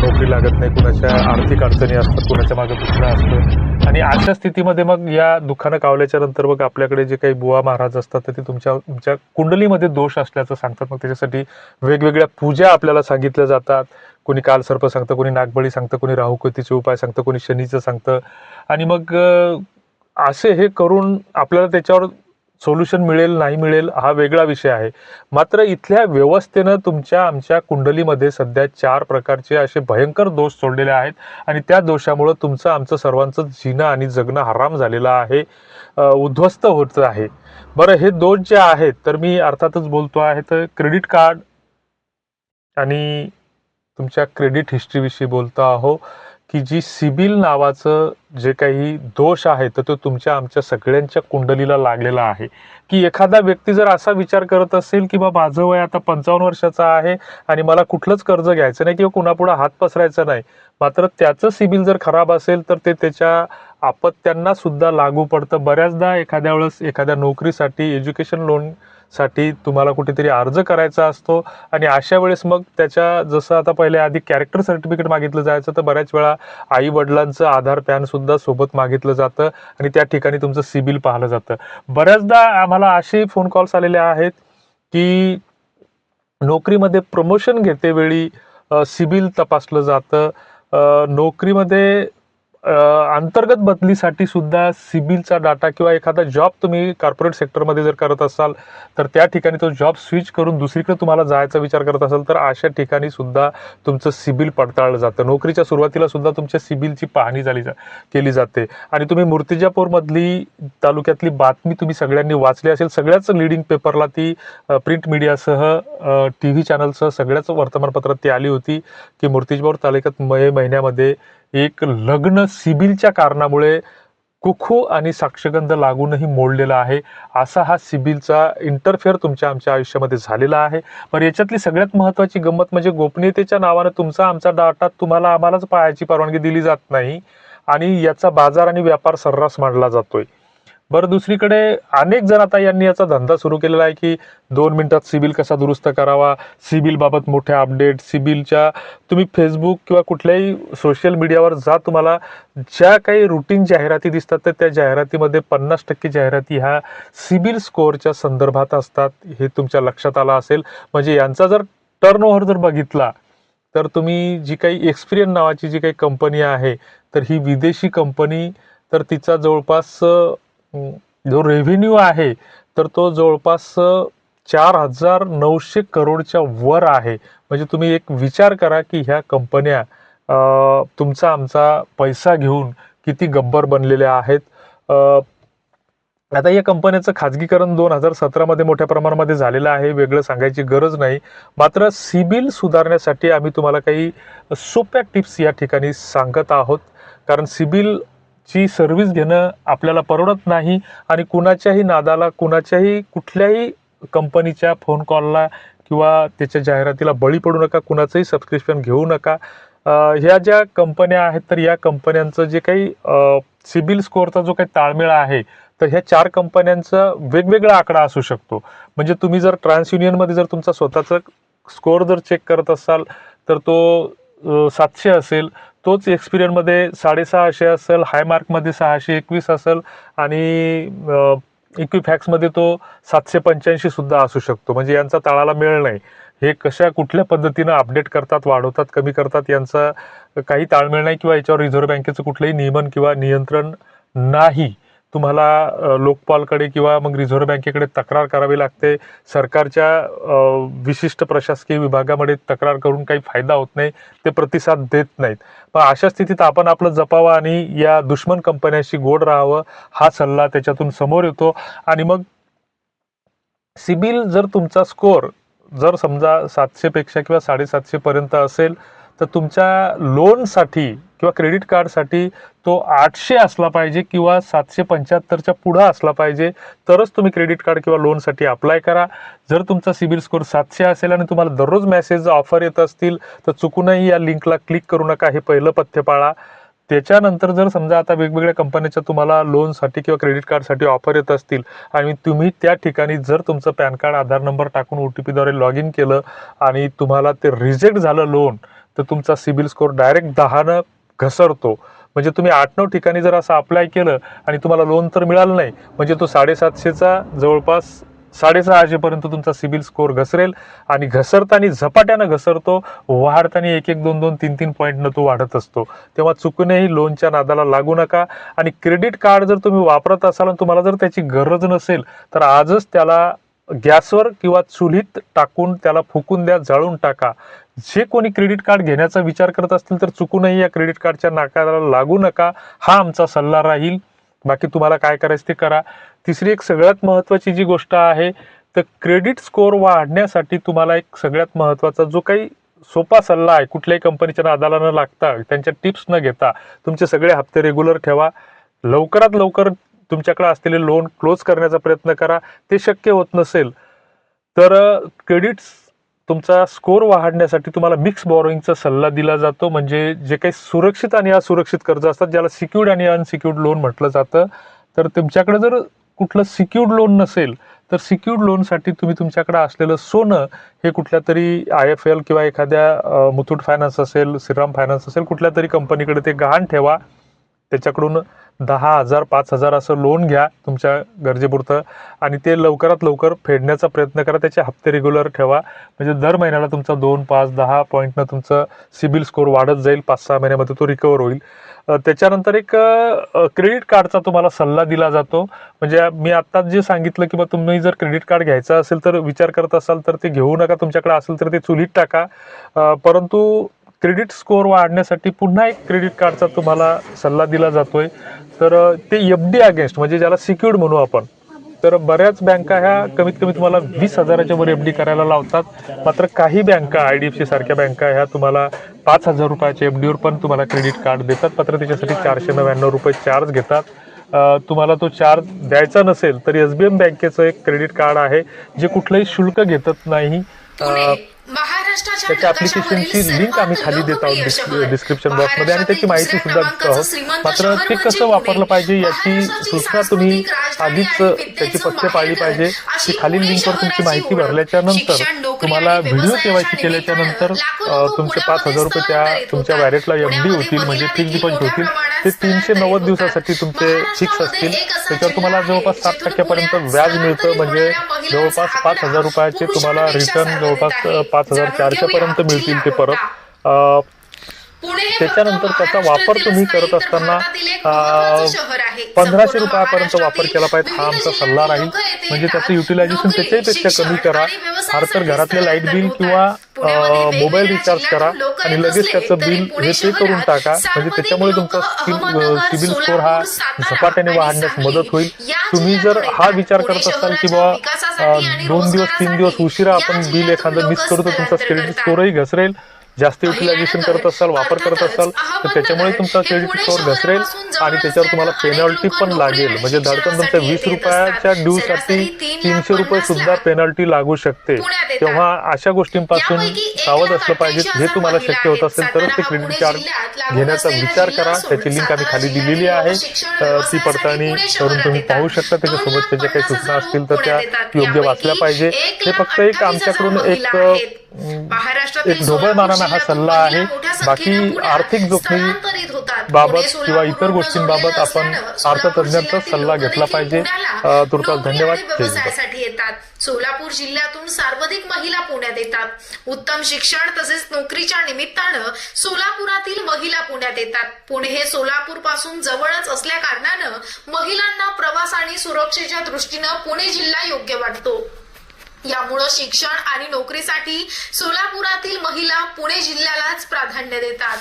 नोकरी लागत नाही कुणाच्या आर्थिक अडचणी असतात कुणाच्या मागे दुखणं असतं. आणि अशा स्थितीमध्ये मग या दुःखानं कावल्याच्या नंतर मग आपल्याकडे जे काही बुवा महाराज असतात तर ते तुमच्या तुमच्या कुंडलीमध्ये दोष असल्याचं सांगतात. मग त्याच्यासाठी वेगवेगळ्या पूजा आपल्याला सांगितल्या जातात. कोणी कालसर्प सांगतं कोणी नागबळी सांगतं कोणी राहुकतीचे उपाय सांगतं कोणी शनीचं सांगतं. आणि मग असे हे करून आपल्याला त्याच्यावर सोल्युशन मिळेल नाही मिळेल हा वेगळा विषय आहे. मात्र इथल्या व्यवस्थेनं तुमच्या आमच्या कुंडलीमध्ये सध्या चार प्रकारचे असे भयंकर दोष सोडलेले आहेत आणि त्या दोषामुळं तुमचं आमचं सर्वांचं जिणं आणि जगणं हराम झालेलं आहे उद्ध्वस्त होत आहे. बरं हे दोष जे आहेत तर मी अर्थातच बोलतो आहे तर क्रेडिट कार्ड आणि तुमच्या क्रेडिट हिस्ट्रीविषयी बोलतो आहो. की जी सिबिल नावाचं जे काही दोष आहे तर तो तुमच्या आमच्या सगळ्यांच्या कुंडलीला लागलेला आहे. की एखादा व्यक्ती जर असा विचार करत असेल की बा माझं वय आता पंचावन्न वर्षाचं आहे आणि मला कुठलंच कर्ज घ्यायचं नाही किंवा कुणापुढं हात पसरायचा नाही मात्र त्याचं सिबिल जर खराब असेल तर ते त्याच्या आपत्त्यांना सुद्धा लागू पडतं. बऱ्याचदा एखाद्या वेळेस एखाद्या नोकरीसाठी एज्युकेशन लोनसाठी तुम्हाला कुठेतरी अर्ज करायचा असतो आणि अशा वेळेस मग त्याच्या जसं आता पहिले आधी कॅरेक्टर सर्टिफिकेट मागितलं जायचं तर बऱ्याच वेळा आई वडिलांचं आधार पॅनसुद्धा सोबत मागितलं जातं आणि त्या ठिकाणी तुमचं सिबिल पाहिलं जातं. बऱ्याचदा आम्हाला असे फोन कॉल्स आलेले आहेत की नोकरीमध्ये प्रमोशन घेतेवेळी सिबिल तपासलं जातं. नोकरीमध्ये अंतर्गत बदलीसाठी सुद्धा सिबिलचा डाटा किंवा एखादा जॉब तुम्ही कॉर्पोरेट सेक्टरमध्ये जर करत असाल तर त्या ठिकाणी तो जॉब स्विच करून दुसरीकडे तुम्हाला जायचा विचार करत असाल तर अशा ठिकाणी सुद्धा तुमचं सिबिल पडताळलं जातं. नोकरीच्या सुरुवातीला सुद्धा तुमच्या सिबिलची पाहणी झाली जा केली जाते. आणि तुम्ही मूर्तिजापूरमधली तालुक्यातली बातमी तुम्ही सगळ्यांनी वाचली असेल सगळ्याच लिडिंग पेपरला ती प्रिंट मीडियासह टी व्ही चॅनलसह सगळ्याच वर्तमानपत्रात ती आली होती की मूर्तिजापूर तालुक्यात मे महिन्यामध्ये एक लग्न सिबिलच्या कारणामुळे कुखू आणि साक्षगंध लागूनही मोडलेला आहे. असा हा सिबिलचा इंटरफेअर तुमच्या आमच्या आयुष्यामध्ये झालेला आहे. पण याच्यातली सगळ्यात महत्त्वाची गंमत म्हणजे गोपनीयतेच्या नावानं तुमचा आमचा डाटा तुम्हाला आम्हालाच पाहायची परवानगी दिली जात नाही आणि याचा बाजार आणि व्यापार सर्रास मांडला जातोय. बरं दुसरीकडे अनेक जण आता यांनी याचा धंदा सुरू केलेला आहे की दोन मिनिटात सिबिल कसा दुरुस्त करावा सिबिलबाबत मोठ्या मोठे अपडेट सिबिलच्या तुम्ही फेसबुक किंवा कुठल्याही सोशल मीडियावर जा तुम्हाला ज्या काही रुटीन जाहिराती दिसतात तर त्या जाहिरातीमध्ये पन्नास टक्के जाहिराती ह्या सिबिल स्कोअरच्या संदर्भात असतात हे तुमच्या लक्षात आलं असेल. म्हणजे यांचा जर टर्नओव्हर जर बघितला तर तुम्ही जी काही एक्सपिरियन नावाची जी काही कंपनी आहे तर ही विदेशी कंपनी तर तिचा जवळपास हो. जो रेव्हेन्यू आहे तर तो जवळपास चार हजार नऊशे करोडच्या वर आहे. म्हणजे तुम्ही एक विचार करा की ह्या कंपन्या तुमचा आमचा पैसा घेऊन किती गब्बर बनलेल्या आहेत. आता या कंपन्याचं खाजगीकरण दोन हजार सतरामध्ये मोठ्या प्रमाणामध्ये झालेलं आहे. वेगळं सांगायची गरज नाही. मात्र सिबिल सुधारण्यासाठी आम्ही तुम्हाला काही सोप्या टिप्स या ठिकाणी सांगत आहोत. कारण सिबिल ची सर्व्हिस घेणं आपल्याला परवडत नाही आणि कुणाच्याही नादाला कुणाच्याही कुठल्याही कंपनीच्या फोन कॉलला किंवा त्याच्या जाहिरातीला बळी पडू नका कुणाचंही सबस्क्रिप्शन घेऊ नका. ह्या ज्या कंपन्या आहेत तर या कंपन्यांचं जे काही सिबिल स्कोअरचा जो काही ताळमेळ आहे तर ह्या चार कंपन्यांचा वेगवेगळा आकडा असू शकतो. म्हणजे तुम्ही जर ट्रान्स युनियनमध्ये जर तुमचा स्वतःचा स्कोअर जर चेक करत असाल तर तो सातशे असेल तोच एक्सपिरियनमध्ये साडेसहाशे असेल हायमार्कमध्ये सहाशे एकवीस असेल आणि इक्विफॅक्समध्ये तो सातशे पंच्याऐंशीसुद्धा असू शकतो. म्हणजे यांचा तळाला मेळ नाही. हे कशा कुठल्या पद्धतीनं अपडेट करतात वाढवतात कमी करतात यांचा काही ताळमेळ नाही किंवा याच्यावर रिझर्व्ह बँकेचं कुठलंही नियमन किंवा नियंत्रण नाही. तुम्हाला लोकपालकडे किंवा मग रिझर्व्ह बँकेकडे तक्रार करावी लागते. सरकारच्या विशिष्ट प्रशासकीय विभागामध्ये तक्रार करून काही फायदा होत नाही ते प्रतिसाद देत नाहीत. पण अशा स्थितीत आपण आपलं जपावं आणि या दुश्मन कंपन्यांशी गोड राहावं हा सल्ला त्याच्यातून समोर येतो. आणि मग सिबिल जर तुमचा स्कोअर जर समजा सातशेपेक्षा किंवा साडेसातशेपर्यंत असेल तर तुमच्या लोनसाठी किंवा क्रेडिट कार्डसाठी तो आठशे असला पाहिजे किंवा सातशे पंच्याहत्तरच्या पुढं असला पाहिजे तरच तुम्ही क्रेडिट कार्ड किंवा लोनसाठी अप्लाय करा. जर तुमचा सिबिल स्कोअर सातशे असेल आणि तुम्हाला दररोज मेसेज ऑफर येत असतील तर चुकूनही या लिंकला क्लिक करू नका. हे पहिलं पथ्य पाळा. त्याच्यानंतर जर समजा आता वेगवेगळ्या कंपन्याच्या तुम्हाला लोनसाठी किंवा क्रेडिट कार्डसाठी ऑफर येत असतील आणि तुम्ही त्या ठिकाणी जर तुमचं पॅन कार्ड आधार नंबर टाकून ओ टी पीद्वारे लॉग इन केलं आणि तुम्हाला ते रिजेक्ट झालं लोन तर तुमचा सिबिल स्कोअर डायरेक्ट दहानं घसरतो. म्हणजे तुम्ही आठ नऊ ठिकाणी जर असं अप्लाय केलं आणि तुम्हाला लोन तर मिळालं नाही म्हणजे तो साडेसातशेचा जवळपास साडेसहाशेपर्यंत तुमचा सिबिल स्कोअर घसरेल आणि घसरताना झपाट्यानं घसरतो वाढताना एक एक दोन दोन तीन तीन पॉईंटनं तो वाढत असतो. तेव्हा चुकूनही लोनच्या नादाला लागू नका आणि क्रेडिट कार्ड जर तुम्ही वापरत असाल आणि तुम्हाला जर त्याची गरज नसेल तर आजच त्याला गॅसवर किंवा चुलीत टाकून त्याला फुकून द्या जाळून टाका. जे कोणी क्रेडिट कार्ड घेण्याचा विचार करत असतील तर चुकूनही या क्रेडिट कार्डच्या नाकाला लागू नका. हा आमचा सल्ला राहील. बाकी तुम्हाला काय करायचं ते करा. तिसरी एक सगळ्यात महत्त्वाची जी गोष्ट आहे तर क्रेडिट स्कोअर वाढण्यासाठी तुम्हाला एक सगळ्यात महत्त्वाचा जो काही सोपा सल्ला आहे कुठल्याही कंपनीच्या नादाला न लागता त्यांच्या टिप्स न घेता तुमचे सगळे हप्ते रेग्युलर ठेवा. लवकरात लवकर तुमच्याकडे असलेले लोन क्लोज करण्याचा प्रयत्न करा. ते शक्य होत नसेल तर क्रेडिट तुमचा स्कोअर वाढण्यासाठी तुम्हाला मिक्स बॉरोईंगचा सल्ला दिला जातो. म्हणजे जे काही सुरक्षित आणि असुरक्षित कर्ज असतात ज्याला सिक्युर्ड आणि अनसिक्युर्ड लोन म्हटलं जातं. तर तुमच्याकडे जर कुठलं सिक्युर्ड लोन नसेल तर सिक्युर्ड लोनसाठी तुम्ही तुमच्याकडे असलेलं सोनं हे कुठल्या तरी आय एफ एल किंवा एखाद्या मुथूट फायनान्स असेल श्रीराम फायनान्स असेल कुठल्या तरी कंपनीकडे ते गहाण ठेवा. त्याच्याकडून दहा हजार पाच हजार असं लोन घ्या तुमच्या गरजेपुरतं. आणि ते लवकरात लवकर फेडण्याचा प्रयत्न करा. त्याचे हप्ते रेग्युलर ठेवा. म्हणजे दर महिन्याला तुमचा दोन पाच दहा पॉईंटनं तुमचं सिबिल स्कोअर वाढत जाईल. पाच सहा महिन्यामध्ये तो रिकवर होईल. त्याच्यानंतर एक क्रेडिट कार्डचा तुम्हाला सल्ला दिला जातो. म्हणजे मी आत्ताच जे सांगितलं की बा तुम्ही जर क्रेडिट कार्ड घ्यायचं असेल तर विचार करत असाल तर ते घेऊ नका. तुमच्याकडे असेल तर ते चुलीत टाका. परंतु क्रेडिट स्कोअर वाढण्यासाठी पुन्हा एक क्रेडिट कार्डचा तुम्हाला सल्ला दिला जातोय. तर ते एफ डी अगेन्स्ट म्हणजे ज्याला सिक्युर्ड म्हणू आपण तर बऱ्याच बँका ह्या कमीत कमी तुम्हाला वीस हजाराच्या वर एफ डी करायला लावतात. मात्र काही बँका आय डी एफ सी सारख्या बँका ह्या तुम्हाला पाच हजार रुपयाच्या एफ डीवर पण तुम्हाला क्रेडिट कार्ड देतात. मात्र त्याच्यासाठी चारशे नव्याण्णव रुपये चार्ज घेतात. तुम्हाला तो चार्ज द्यायचा नसेल तर एस बी एम बँकेचं एक क्रेडिट कार्ड आहे जे कुठलंही शुल्क घेतत नाही. त्याच्या ऍप्लिकेशनची लिंक आम्ही खाली देत आहोत. डिस्क्रिप्शन बॉक्समध्ये आणि त्याची माहिती सुद्धा देत आहोत मात्र ते शहर कसं म्हणजे वापरलं. पाहिजे याची सूचना तुम्ही आधीच त्याची पथ्य पाळली पाहिजे ती खालील लिंकवर तुमची माहिती. भरल्याच्या नंतर तुम्हाला व्हिडिओ केवायसी केल्याच्यानंतर तुमचे पाच हजार रुपये त्या तुमच्या वॅलेटला एफ डी. होतील म्हणजे फिक्स डिपॉझिट होतील ते तीनशे नव्वद. दिवसासाठी तुमचे फिक्स असतील त्याच्यावर तुम्हाला जवळपास सात टक्क्यापर्यंत व्याज मिळतं म्हणजे जवळपास पाच हजार रुपयाचे तुम्हाला रिटर्न जवळपास. पाच हजार चारशे पर्यंत मिळतील ते परत त्याच्यानंतर त्याचा वापर तुम्ही करत असताना. पंधराशे रुपयापर्यंत वापर केला पाहिजे हा आमचा सल्ला राहील म्हणजे त्याचं. युटिलायझेशन नोकरी, त्याच्यापेक्षा कमी करा फार तर घरातले लाइट बिल किंवा मोबाईल रिचार्ज करा आणि लगेच त्याचं बिल हे पे करून टाका म्हणजे त्याच्यामुळे तुमचा सिबिल स्कोर हा झपाट्याने वाढण्यास मदत होईल तुम्ही जर हा. विचार करत असाल की शहराच्या बा विकासासाठी आणि दोन दिवस तीन दिवस उशिरा आपण बिल एखादं मिस लोकं करू तर तुमचा क्रेडिट. स्कोरही घसरेल. जास्त युटिलायझेशन करत असाल वापर करत असाल तर त्याच्यामुळे तुमचा क्रेडिट स्कोअर घसरेल आणि त्याच्यावर तुम्हाला पेनल्टी पण लागेल. म्हणजे धडकन तुमच्या वीस रुपयाच्या ड्यूसाठी तीनशे रुपये सुद्धा पेनल्टी लागू शकते. तेव्हा अशा गोष्टींपासून सावध असलं पाहिजे. हे तुम्हाला शक्य होत असेल तरच ते क्रेडिट कार्ड घेण्याचा विचार करा. त्याची लिंक आम्ही खाली दिलेली आहे. ती पडताळणी करून तुम्ही पाहू शकता. त्याच्यासोबत ज्या काही सूचना असतील तर त्या योग्य वाचल्या पाहिजे. हे फक्त एक आमच्याकडून एक एक ढोबळ माराना हा सल्ला आहे. बाकी आर्थिक जोखमी बाबत किंवा इतर गोष्टींबाबत आपण अर्थतज्ञांचा सल्ला घेतला पाहिजे. तुर्तास धन्यवाद. सोलापूर जिल्ह्यातून सर्वाधिक महिला पुण्यात येतात. उत्तम शिक्षण तसेच नोकरीच्या निमित्तानं सोलापुरातील महिला पुण्यात येतात. पुणे हे सोलापूरपासून जवळच असल्या कारणानं महिलांना प्रवास आणि सुरक्षेच्या दृष्टीनं पुणे जिल्हा योग्य वाटतो. यामुळं शिक्षण आणि नोकरीसाठी सोलापुरातील महिला पुणे जिल्ह्यालाच प्राधान्य देतात.